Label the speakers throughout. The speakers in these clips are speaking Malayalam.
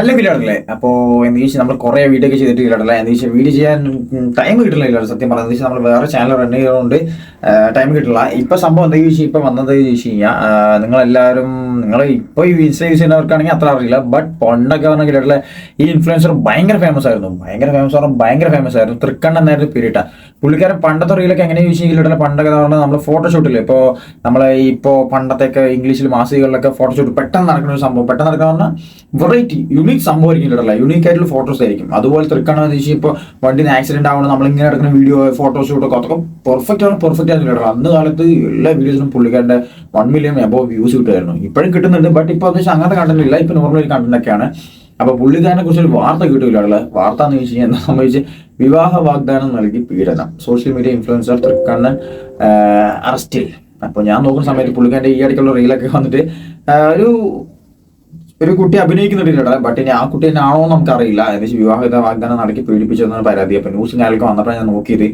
Speaker 1: നല്ല വീടാണല്ലേ അപ്പോൾ എന്ന് നമ്മൾ കുറേ വീഡിയോ ഒക്കെ ചെയ്തിട്ട് ഇല്ലടല്ല എന്ന് വീഡിയോ ചെയ്യാൻ ടൈം കിട്ടില്ല സത്യം പറഞ്ഞത് നമ്മൾ വേറെ ചാനൽ റൺ ചെയ്തുകൊണ്ട് ടൈം കിട്ടില്ല. ഇപ്പൊ സംഭവം എന്താ ചോദിച്ചാൽ ഇപ്പൊ വന്നത് ചോദിച്ചു കഴിഞ്ഞാൽ നിങ്ങളെല്ലാവരും നിങ്ങൾ ഇപ്പോൾ ഈ ഇൻസ്റ്റ യൂസ് ചെയ്യുന്നവർക്കാണെങ്കിൽ അത്ര അറിയില്ല. ബട്ട് പണ്ടൊക്കെ പറഞ്ഞ കിട്ടില്ല ഈ ഇൻഫ്ലുവൻസർ ഭയങ്കര ഫേമസ് ആയിരുന്നു. ഭയങ്കര ഫേമസ് ആയിരുന്നു ഭയങ്കര ഫേമസ് ആയിരുന്നു. തൃക്കണ്ണൻ നേരത്തെ പീരീട്ട. പുള്ളിക്കാരൻ പണ്ടത്തെ റീലൊക്കെ എങ്ങനെ യൂസ് ചെയ്യില്ല പണ്ടൊക്കെ പറഞ്ഞാൽ നമ്മൾ ഫോട്ടോഷൂട്ടിൽ ഇപ്പോൾ നമ്മളെ ഇപ്പോൾ പണ്ടത്തെയൊക്കെ ഇംഗ്ലീഷിൽ മാസികകളിലൊക്കെ ഫോട്ടോഷൂട്ട് പെട്ടെന്ന് നടക്കുന്ന ഒരു സംഭവം. പെട്ടെന്ന് നടക്കുന്ന പറഞ്ഞാൽ വെറൈറ്റി യുണീക് സംഭവം ആയിരിക്കില്ല യുണീക് ആയിട്ടുള്ള ഫോട്ടോസ് ആയിരിക്കും. അതുപോലെ തൃക്കാണെന്ന് വെച്ച് ഇപ്പോൾ വണ്ടിന് ആക്സിഡന്റ് ആവണം നമ്മൾ ഇങ്ങനെ എടുക്കുന്ന വീഡിയോ ഫോട്ടോഷൂട്ടൊക്കെ അതൊക്കെ പെർഫെക്റ്റ് ആണ് പെർഫെക്റ്റ് ആയിരുന്നു അന്ന് കാലത്ത് എല്ലാ വീഡിയോസിനും പുള്ളിക്കാരുടെ വൺ മില്യൺ എബോ വ്യൂസ് കിട്ടുമായിരുന്നു. ഇപ്പോഴും കിട്ടുന്നുണ്ട്. ബട്ട് ഇപ്പോൾ അത് അങ്ങനത്തെ കണ്ടന്റ് ഇല്ല. ഇപ്പോൾ നോർമൽ കണ്ടന്റ് ഒക്കെയാണ്. അപ്പൊ പുള്ളിക്കാരനെ കുറിച്ച് ഒരു വാർത്ത കിട്ടൂല വാർത്ത എന്ന് വെച്ച് കഴിഞ്ഞാൽ എന്താ സംഭവിച്ച്? വിവാഹ വാഗ്ദാനം നൽകി പീഡനം. സോഷ്യൽ മീഡിയ ഇൻഫ്ലുവൻസർ തൃക്കണ്ണൻ അറസ്റ്റിൽ അപ്പൊ ഞാൻ നോക്കുന്ന സമയത്ത് പുള്ളിക്കാരന്റെ ഈ ഇടയ്ക്കുള്ള റീലൊക്കെ വന്നിട്ട് ഒരു ഒരു കുട്ടി അഭിനയിക്കുന്നുണ്ട് ബട്ട് ഇനി ആ കുട്ടി തന്നെ ആണോ നമുക്ക് അറിയില്ല ഏകദേശം വിവാഹിത വാഗ്ദാനം നടക്കി പീഡിപ്പിച്ചതെന്നാണ് പരാതി. അപ്പൊ ന്യൂസ് ഞാനൊക്കെ വന്നപ്പോൾ ഞാൻ നോക്കിയത്.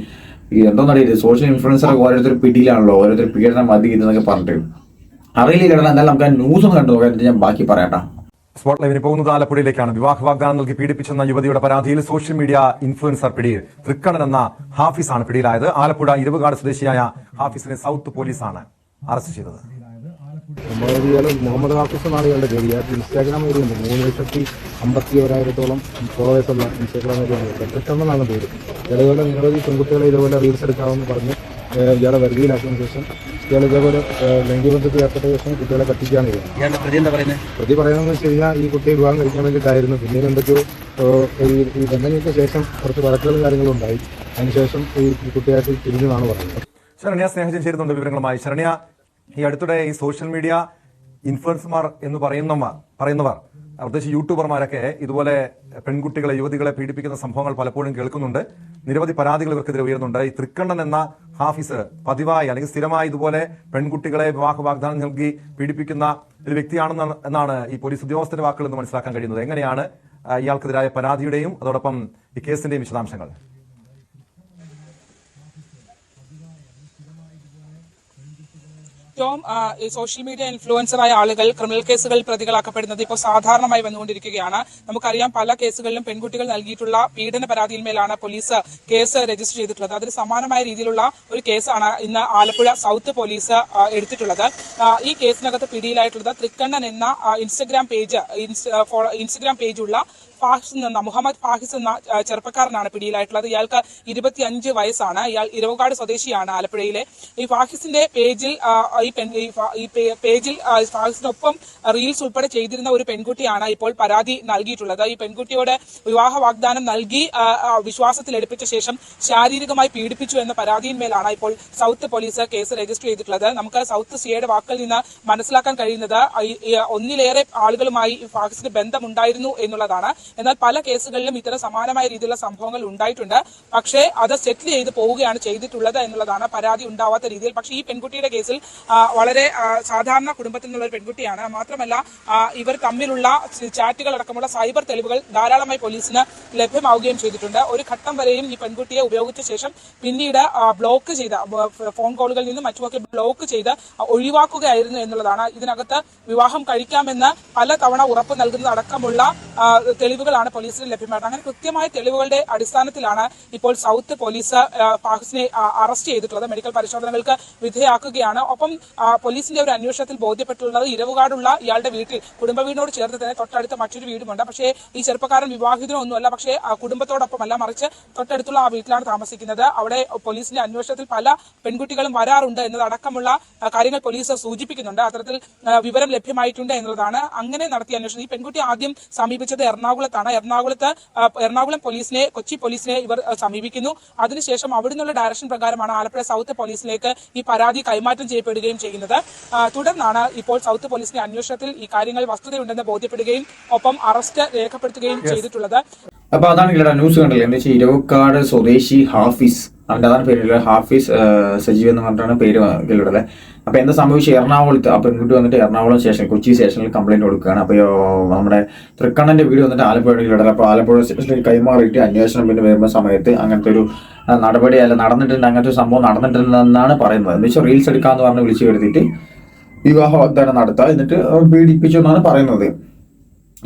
Speaker 1: ഈ എന്തോന്നറിയത് സോഷ്യൽ ഇൻഫ്ലുവൻസർ ഓരോരുത്തർ പിടിയിലാണല്ലോ. ഓരോരുത്തർ പീഡനം മതി ഇതെന്നൊക്കെ പറഞ്ഞിട്ട്. അറിയില്ല കേട്ടോ. എന്തായാലും നമുക്ക് ആ ന്യൂസ് ഒന്ന് കണ്ടു ഞാൻ ബാക്കി പറയാട്ടാ
Speaker 2: സ്പോട്ട് ലൈവിന് പോകുന്നത് ആലപ്പുഴയിലേക്കാണ്. വിവാഹ വാഗ്ദാനം നൽകി പീഡിപ്പിച്ചെന്ന യുവതിയുടെ പരാതിയിൽ സോഷ്യൽ മീഡിയ ഇൻഫ്ലുവൻസർ പിടിയിൽ തൃക്കണ്ണൻ എന്ന ഹാഫിസാണ് പിടിയിലായത്. ആലപ്പുഴ ഇരുവുകാട് സ്വദേശിയായ ഹാഫിസിനെ സൗത്ത് പോലീസാണ് അറസ്റ്റ് ചെയ്തത്.
Speaker 3: മുഹമ്മദ് ഹാഫിസ് എന്നാണ് ഇയാളുടെ ഇൻസ്റ്റാഗ്രാം ഐഡി ഉണ്ട്. മൂന്ന് ലക്ഷത്തി അമ്പത്തി ഒരായിരത്തോളം ഫോളോവേഴ്സ് ഉള്ള ഇൻസ്റ്റാഗ്രാം ഐഡി ഉണ്ട്. പെട്ടെന്നാണ് പേര്. ഇതേപോലെ നിരവധി പെൺകുട്ടികളെ ഇതേപോലെ റീൽസ് എടുക്കാമെന്ന് പറഞ്ഞ് ഇയാളെ വർഗീയിലാക്കിയതിനു ശേഷം ഇയാൾ ഇതേപോലെ ലൈംഗികബന്ധത്തിൽ ഏർപ്പെട്ട ശേഷം കുട്ടികളെ കത്തിക്കുകയാണ് ചെയ്യുന്നത്
Speaker 4: പ്രതി പറയുന്നതെന്ന് പറയുന്നത്
Speaker 3: വെച്ച് കഴിഞ്ഞാൽ ഈ കുട്ടിയെ വിവാഹം കഴിക്കാൻ വേണ്ടിയിട്ടായിരുന്നു. പിന്നീട് എന്തൊക്കെയോ ഈ ഈ ബന്ധങ്ങൾക്ക് ശേഷം കുറച്ച് വഴക്കുകളും കാര്യങ്ങളും ഉണ്ടായി. അതിനുശേഷം ഈ ഈ കുട്ടിയായിട്ട് തിരിഞ്ഞതാണ് പറയുന്നത്.
Speaker 2: ശരണ്യ സ്നേഹജൻ ചേരുന്നുണ്ട് വിവരങ്ങളുമായി. ശരണ്യ ഈ അടുത്തിടെ ഈ സോഷ്യൽ മീഡിയ ഇൻഫ്ലുവൻസർമാർ എന്ന് പറയുന്നവർ പറയുന്നവർ പ്രത്യേകിച്ച് യൂട്യൂബർമാരൊക്കെ ഇതുപോലെ പെൺകുട്ടികളെ യുവതികളെ പീഡിപ്പിക്കുന്ന സംഭവങ്ങൾ പലപ്പോഴും കേൾക്കുന്നുണ്ട്. നിരവധി പരാതികൾ ഇവർക്കെതിരെ ഉയരുന്നുണ്ട്. ഈ തൃക്കണ്ണൻ എന്ന ഹാഫീസ് പതിവായി അല്ലെങ്കിൽ സ്ഥിരമായി ഇതുപോലെ പെൺകുട്ടികളെ വിവാഹ വാഗ്ദാനം നൽകി പീഡിപ്പിക്കുന്ന ഒരു വ്യക്തിയാണെന്നാണ് എന്നാണ് ഈ പോലീസ് ഉദ്യോഗസ്ഥന്റെ വാക്കുകളിൽ നിന്ന് മനസ്സിലാക്കാൻ കഴിയുന്നത്. എങ്ങനെയാണ് ഇയാൾക്കെതിരായ പരാതിയുടെയും അതോടൊപ്പം ഈ കേസിന്റെയും വിശദാംശങ്ങൾ?
Speaker 5: ഏറ്റവും സോഷ്യൽ മീഡിയ ഇൻഫ്ലുവൻസറായ ആളുകൾ ക്രിമിനൽ കേസുകൾ പ്രതികളാക്കപ്പെടുന്നത് ഇപ്പോൾ സാധാരണമായി വന്നുകൊണ്ടിരിക്കുകയാണ്. നമുക്കറിയാം പല കേസുകളിലും പെൺകുട്ടികൾ നൽകിയിട്ടുള്ള പീഡന പരാതിയിന്മേലാണ് പോലീസ് കേസ് രജിസ്റ്റർ ചെയ്തിട്ടുള്ളത്. അതിന് സമാനമായ രീതിയിലുള്ള ഒരു കേസാണ് ഇന്ന് ആലപ്പുഴ സൗത്ത് പോലീസ് എടുത്തിട്ടുള്ളത്. ഈ കേസിനകത്ത് പിടിയിലായിട്ടുള്ളത് തൃക്കണ്ണൻ എന്ന ഇൻസ്റ്റഗ്രാം പേജ് ഇൻസ്റ്റഗ്രാം പേജുള്ള ഫാഹിസ് എന്ന മുഹമ്മദ് ഫാഹിസ് എന്ന ചെറുപ്പക്കാരനാണ് പിടിയിലായിട്ടുള്ളത്. ഇയാൾക്ക് ഇരുപത്തിയഞ്ച് വയസ്സാണ്. ഇയാൾ ഇരവകാട് സ്വദേശിയാണ് ആലപ്പുഴയിലെ. ഈ ഫാഹിസിന്റെ പേജിൽ ഈ പേജിൽ ഫാഹിസിനൊപ്പം റീൽസ് ഉൾപ്പെടെ ചെയ്തിരുന്ന ഒരു പെൺകുട്ടിയാണ് ഇപ്പോൾ പരാതി നൽകിയിട്ടുള്ളത്. ഈ പെൺകുട്ടിയോട് വിവാഹ വാഗ്ദാനം നൽകി വിശ്വാസത്തിൽ എടുപ്പിച്ച ശേഷം ശാരീരികമായി പീഡിപ്പിച്ചു എന്ന പരാതിയിന്മേലാണ് ഇപ്പോൾ സൗത്ത് പോലീസ് കേസ് രജിസ്റ്റർ ചെയ്തിട്ടുള്ളത്. നമുക്ക് സൗത്ത് സിയുടെ വാക്കിൽ നിന്ന് മനസ്സിലാക്കാൻ കഴിയുന്നത് ഒന്നിലേറെ ആളുകളുമായി ഫാഹിസിന് ബന്ധമുണ്ടായിരുന്നു എന്നുള്ളതാണ്. എന്നാൽ പല കേസുകളിലും ഇത്തരം സമാനമായ രീതിയിലുള്ള സംഭവങ്ങൾ ഉണ്ടായിട്ടുണ്ട്. പക്ഷേ അത് സെറ്റിൽ ചെയ്ത് പോവുകയാണ് ചെയ്തിട്ടുള്ളത് എന്നുള്ളതാണ് പരാതി ഉണ്ടാവാത്ത രീതിയിൽ. പക്ഷേ ഈ പെൺകുട്ടിയുടെ കേസിൽ വളരെ സാധാരണ കുടുംബത്തിൽ നിന്നുള്ള ഒരു പെൺകുട്ടിയാണ്. മാത്രമല്ല ഇവർ തമ്മിലുള്ള ചാറ്റുകൾ അടക്കമുള്ള സൈബർ തെളിവുകൾ ധാരാളമായി പോലീസിന് ലഭ്യമാവുകയും ചെയ്തിട്ടുണ്ട്. ഒരു ഘട്ടം വരെയും ഈ പെൺകുട്ടിയെ ഉപയോഗിച്ച ശേഷം പിന്നീട് ബ്ലോക്ക് ചെയ്ത ഫോൺ കോളുകളിൽ നിന്നും മറ്റുമൊക്കെ ബ്ലോക്ക് ചെയ്ത് ഒഴിവാക്കുകയായിരുന്നു എന്നുള്ളതാണ്. ഇതിനകത്ത് വിവാഹം കഴിക്കാമെന്ന് പല തവണ ഉറപ്പ് നൽകുന്നത് അടക്കമുള്ള ആ, തെളിവുകളാണ് പോലീസിന് ലഭ്യമായിട്ട്. അങ്ങനെ കൃത്യമായ തെളിവുകളുടെ അടിസ്ഥാനത്തിലാണ് ഇപ്പോൾ സൗത്ത് പോലീസ് ഫാഹുസിനെ അറസ്റ്റ് ചെയ്തിട്ടുള്ളത്. മെഡിക്കൽ പരിശോധനകൾക്ക് വിധേയാക്കുകയാണ് ഒപ്പം പോലീസിന്റെ ഒരു അന്വേഷണത്തിൽ ബോധ്യപ്പെട്ടുള്ളത് ഇരവുകാടുള്ള ഇയാളുടെ വീട്ടിൽ കുടുംബ വീടിനോട് ചേർത്ത് തന്നെ തൊട്ടടുത്ത മറ്റൊരു വീടുമുണ്ട്. പക്ഷേ ഈ ചെറുപ്പക്കാരൻ വിവാഹിതനോ ഒന്നുമല്ല പക്ഷേ കുടുംബത്തോടൊപ്പം കുടുംബത്തോടൊപ്പമല്ല. മറിച്ച് തൊട്ടടുത്തുള്ള ആ വീട്ടിലാണ് താമസിക്കുന്നത്. അവിടെ പോലീസിന്റെ അന്വേഷണത്തിൽ പല പെൺകുട്ടികളും വരാറുണ്ട് എന്നതടക്കമുള്ള കാര്യങ്ങൾ പോലീസ് സൂചിപ്പിക്കുന്നുണ്ട്. അത്തരത്തിൽ വിവരം ലഭ്യമായിട്ടുണ്ട് എന്നുള്ളതാണ്. അങ്ങനെ നടത്തിയ അന്വേഷണം. ഈ പെൺകുട്ടി ആദ്യം സമീപിച്ചത് എറണാകുളത്താണ് എറണാകുളത്ത് എറണാകുളം പോലീസിനെ കൊച്ചി പോലീസിനെ ഇവർ സമീപിക്കുന്നു. അതിനുശേഷം അവിടെ നിന്നുള്ള ഡയറക്ഷൻ പ്രകാരമാണ് ആലപ്പുഴ സൗത്ത് പോലീസിലേക്ക് ഈ പരാതി കൈമാറ്റം ചെയ്യപ്പെടുകയും ചെയ്യുന്നത്. തുടർന്നാണ് ഇപ്പോൾ സൗത്ത് പോലീസിന്റെ അന്വേഷണത്തിൽ ഈ കാര്യങ്ങൾ വസ്തുതയുണ്ടെന്ന് ബോധ്യപ്പെടുകയും ഒപ്പം അറസ്റ്റ് രേഖപ്പെടുത്തുകയും ചെയ്തിട്ടുള്ളത്.
Speaker 1: അപ്പൊ അതാണ് ഇവിടെ ന്യൂസ് കണ്ടല്ലേ എന്താ വെച്ചാൽ ഇരവക്കാട് സ്വദേശി ഹാഫിസ് അതിന്റെ അതാണ് പേര്. ഹാഫിസ് സജീവ് എന്ന് പറഞ്ഞിട്ടാണ് പേര് കേട്ടിട്ടുള്ളത് അപ്പൊ എന്താ സംഭവിച്ചു എറണാകുളത്ത് ആ പെൺകുട്ടി വന്നിട്ട് എറണാകുളം സ്റ്റേഷൻ കൊച്ചി സ്റ്റേഷനിൽ കംപ്ലൈന്റ് കൊടുക്കുകയാണ്. അപ്പൊ നമ്മുടെ തൃക്കണ്ണന്റെ വീട് വന്നിട്ട് ആലപ്പുഴയിലിടല അപ്പൊ ആലപ്പുഴ സ്റ്റേഷനിൽ കൈമാറിയിട്ട് അന്വേഷണം പിന്നെ വരുന്ന സമയത്ത് അങ്ങനത്തെ ഒരു നടപടി അല്ല നടന്നിട്ടുണ്ട്. അങ്ങനത്തെ ഒരു സംഭവം നടന്നിട്ടുണ്ടെന്നാണ് പറയുന്നത്. എന്ന് വെച്ചാൽ റീൽസ് എടുക്കാന്ന് പറഞ്ഞ് വിളിച്ചു വരുത്തിയിട്ട് വിവാഹ വാഗ്ദാനം നടത്തുക എന്നിട്ട് പീഡിപ്പിച്ചു എന്നാണ് പറയുന്നത്.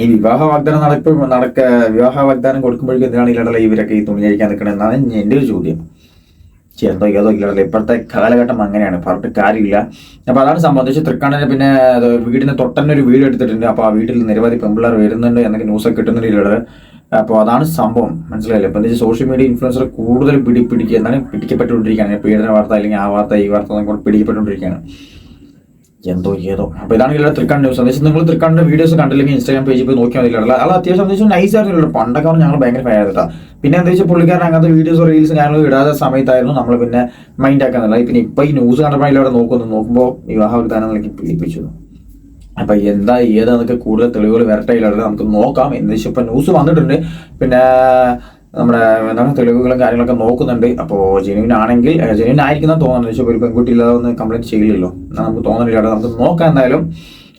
Speaker 1: ഈ വിവാഹ വാഗ്ദാനം നടക്കുമ്പോൾ നടക്ക വിവാഹ വാഗ്ദാനം കൊടുക്കുമ്പോഴേക്കും എന്തിനാണ് ഇല്ലടല ഇവരൊക്കെ ഈ തുണി കഴിക്കാൻ നിൽക്കണത് എന്നാണ് എന്റെ ഒരു ചോദ്യം. എന്തോ ഏതോ ഇല്ലടല ഇപ്പോഴത്തെ കാലഘട്ടം അങ്ങനെയാണ്. പറഞ്ഞിട്ട് കാര്യമില്ല. അപ്പോൾ അതാണ് സംബന്ധിച്ച് തൃക്കാണിന് പിന്നെ വീടിന് തൊട്ടന്നെ ഒരു വീട് എടുത്തിട്ടുണ്ട്. അപ്പോൾ ആ വീട്ടിൽ നിരവധി പെമ്പിള്ളേർ വരുന്നുണ്ട് എന്നൊക്കെ ന്യൂസൊക്കെ കിട്ടുന്നുണ്ട് ഇല്ലടല അപ്പോൾ അതാണ് സംഭവം. മനസ്സിലായില്ലേ? ഇപ്പം എന്താ സോഷ്യൽ മീഡിയ ഇൻഫ്ലുവൻസർ കൂടുതൽ പിടി പിടിക്കുക എന്നാണ് പിടിക്കപ്പെട്ടുകൊണ്ടിരിക്കുകയാണ്. പീഡന വാർത്ത അല്ലെങ്കിൽ ആ വാർത്ത ഈ വാർത്ത കൂടെ പിടിക്കപ്പെട്ടുകൊണ്ടിരിക്കുകയാണ്. എന്തോ ഏതോ. അപ്പൊ ഇതാണ് ഇല്ല തൃക്കാണ്ട് ന്യൂസ് അതായത് നിങ്ങൾ തൃക്കാണ്ട് വീഡിയോസ് കണ്ടില്ലെങ്കിൽ ഇൻസ്റ്റാഗ്രാം പേജിൽ പോയി നോക്കിയാൽ മതി അത് അത്യാവശ്യം അത്യാവശ്യം നൈസ് ആയിരുന്നു പണ്ടൊക്കെ ഞങ്ങൾ ഭയങ്കര ഫയർ കേട്ടോ. പിന്നെ എന്താ വെച്ചാൽ പുള്ളിക്കാരൻ അങ്ങനത്തെ വീഡിയോസ് റീൽസ് കാര്യങ്ങൾ ഇടാത്ത സമയത്തായിരുന്നു നമ്മൾ പിന്നെ മൈൻഡ് ആക്കുന്നില്ല. പിന്നെ ഇപ്പൊ ഈ ന്യൂസ് കണ്ടപ്പോൾ ഇവിടെ നോക്കുന്നു നോക്കുമ്പോൾ വിവാഹ വിധാനം എനിക്ക് പിടിപ്പിച്ചു. അപ്പൊ എന്താ ഏതാന്നൊക്കെ കൂടുതൽ തെളിവുകൾ വരട്ടെ ഇല്ലാതെ നമുക്ക് നോക്കാം. എന്ന് വെച്ചാൽ ഇപ്പൊ ന്യൂസ് വന്നിട്ടുണ്ട്. പിന്നെ നമ്മുടെ എന്താണ് തെളിവുകളും കാര്യങ്ങളൊക്കെ നോക്കുന്നുണ്ട്. അപ്പോൾ ജെനുവിൻ ആണെങ്കിൽ ജെനുവിൻ ആയിരിക്കുന്ന തോന്നുന്നത് വെച്ചാൽ ഒരു പെൺകുട്ടി ഇല്ലാതെ ഒന്ന് കംപ്ലൈന്റ് ചെയ്യില്ലല്ലോ. എന്നാൽ നമുക്ക് തോന്നുന്നില്ല. നമുക്ക് നോക്കാം എന്തായാലും.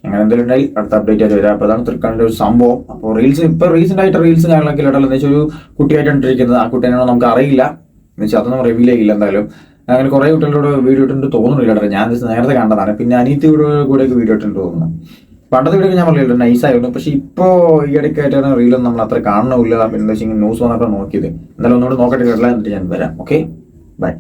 Speaker 1: അങ്ങനെ എന്തെങ്കിലും ഉണ്ടായി അടുത്ത അപ്ഡേറ്റ് ആയിട്ട് വരാം. അപ്പോൾ അതാണ് തൃക്കാണിന്റെ ഒരു സംഭവം. അപ്പോൾ റീൽസ് ഇപ്പോൾ റീസെന്റ് ആയിട്ട് റീൽസ് കാര്യങ്ങളൊക്കെ ഇല്ലല്ലോ എന്ന് വെച്ചാൽ ഒരു കുട്ടിയായിട്ട് ഇരിക്കുന്നത് ആ കുട്ടീനാണോ നമുക്ക് അറിയില്ല. എന്ന് വെച്ചാൽ അതൊന്നും റിവീൽ ചെയ്യില്ല എന്തായാലും. അങ്ങനെ കുറേ കുട്ടികളോട് വീഡിയോ ഇട്ടുണ്ട് തോന്നുന്നില്ല ഞാൻ നേരത്തെ കണ്ടതാണ്. പിന്നെ അനീത്തിയുടെ കൂടെയൊക്കെ വീഡിയോ ഇട്ടുണ്ട് തോന്നുന്നു. പണ്ടത്തെ വീഡിയോ ഞാൻ നൈസ് ആയിരുന്നു പക്ഷെ ഇപ്പോ ഈ ഇടയ്ക്കായിട്ടാണ് റീലൊന്നും നമ്മൾ അത്ര കാണണമില്ല. പിന്നെ ന്യൂസ് വന്നപ്പോൾ നോക്കിയത്. എന്തായാലും ഒന്നുകൂടെ നോക്കട്ടെ കേട്ടില്ല എന്നിട്ട് ഞാൻ വരാം. Okay bye